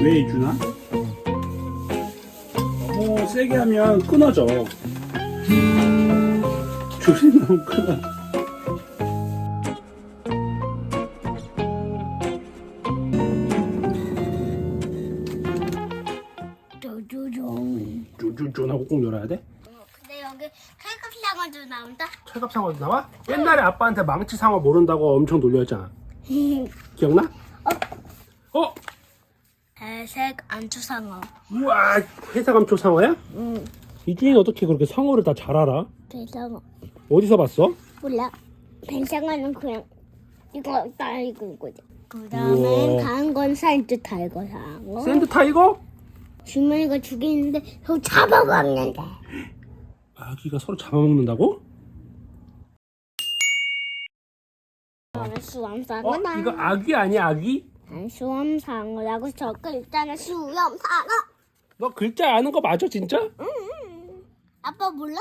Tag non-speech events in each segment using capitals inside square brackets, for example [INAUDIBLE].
왜 해주나? 너무 세게 하면 끊어져. 줄이 너무 끊어. 쪼쪼종. 쫀쫀쫀하고 꼭 열어야 돼? 근데 여기 칼국상어도 나온다. 철갑상어 나와? 옛날에 아빠한테 망치 상어 모른다고 엄청 놀렸잖아. [LAUGHS] 기억나? 어? 배색 안주상어. 우와, 회사 감초 상어야? 응. 이준이는 어떻게 그렇게 상어를 다 잘 알아? 배상어. 어디서 봤어? 몰라. 배상어는 그냥 이거 따이고 이거지. 그 다음에 우와. 다른 건 산트 타이거 상어. 샌드 타이거? 주머니가 두 개 있는데 저 잡아먹는데. [GASPS] 아기가 서로 잡아먹는다고? 그다음에 어? 수암상어다. 이거 아기 아니야 아기? 난 수암상어라고 적혀 있잖아 수암상어. 너 글자 아는 거 맞아 진짜? 아빠 몰라?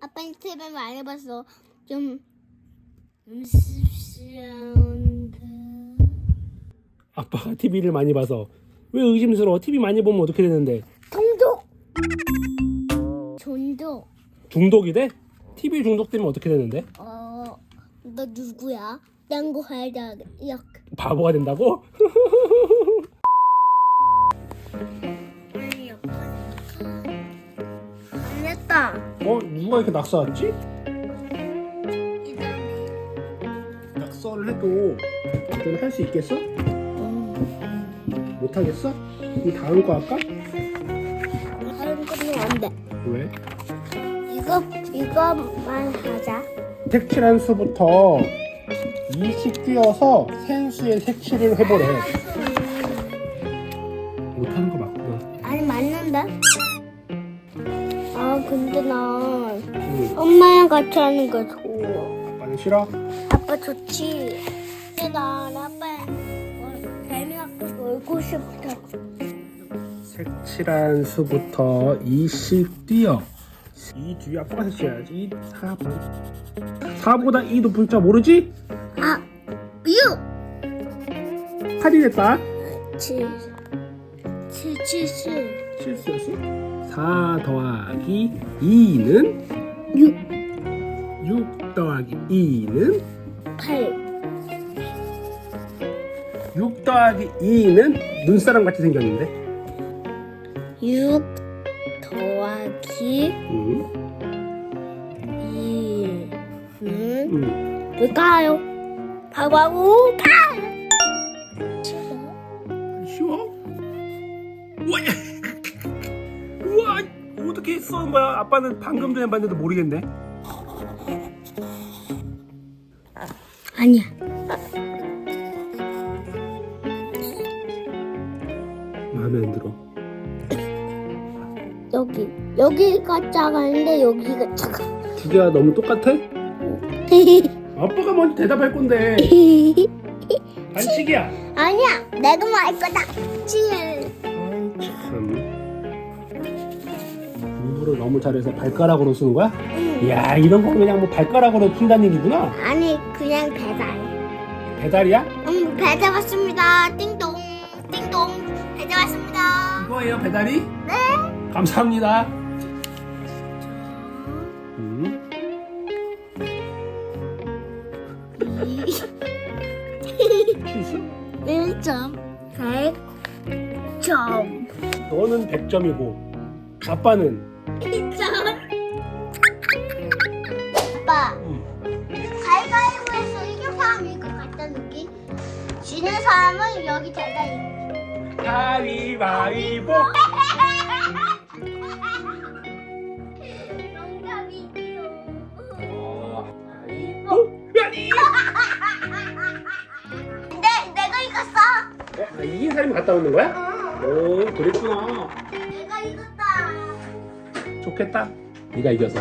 아빠 인터뷰 많이 봤어. 좀 음습시한데. 아빠가 TV를 많이 봐서 왜 의심스러워? TV 많이 보면 어떻게 되는데? 동독. 존독. 중독이 돼? TV 중독되면 어떻게 되는데? 어, 너 누구야? 딴거 하자. 이렇게. 바보가 된다고? 안 됐다. 어? 누가 이렇게 낙서 왔지? 이다음에. 낙서를 해도 좀할수 있겠어? 못하겠어? 그럼 다음 거 할까? 다른 거는 안 돼. 왜? 이거 이거만 하자. 색칠한 수부터 20 띄어서 센수의 색칠을 해보래 못하는 거 맞구나 아니 맞는데? 아 근데 난 응. 엄마랑 같이 하는 거 좋아. 아빠는 싫어? 아빠 좋지. 근데 난 아빠 재미없고 놀고 싶다. 색칠한 수부터 20 띄어 이 뒤에 아빠가 색칠해야지 4 4보다 2 높은 자 모르지? 아, 6! 8이 됐다 7, 7, 7, 7, 실수였어? 4 더하기 2는 6, 6 더하기 2는 8, 6 더하기 2는 눈사람 같이 생겼는데 6 더하기 응, 2는 응. 뭘까요? 바바우 가! 쉬워? 우와, 우와 어떻게 써는 거야? 아빠는 방금 전에 봤는데 모르겠네 아니야. 마음에 안 들어 여기 여기가 작았는데 여기가 작아. 두 개가 너무 똑같아? [LAUGHS] 아빠가 먼저 대답할 건데 [LAUGHS] 반칙이야 아니야, 내가 말 거다. 7. 아이 참 공부를 너무 잘해서 발가락으로 쓰는 거야? 이야 이런 거 그냥 뭐 발가락으로 푼다는 얘기구나 아니 그냥 배달. 배달이야? 음 배달 왔습니다. 띵동 띵동 배달 왔습니다. 이거예요 배달이? 네. 감사합니다 음. 실수? 1점. 100점. 너는 100점이고 아빠는? 1점. 아빠 가위바위보에서 이긴 사람이 이거 갖다 놓기 지는 사람은 여기 대다 가위바위보 이긴 사람이 갔다 오는 거야? 오 그랬구나. 내가 이겼다. 좋겠다. 네가 이겨서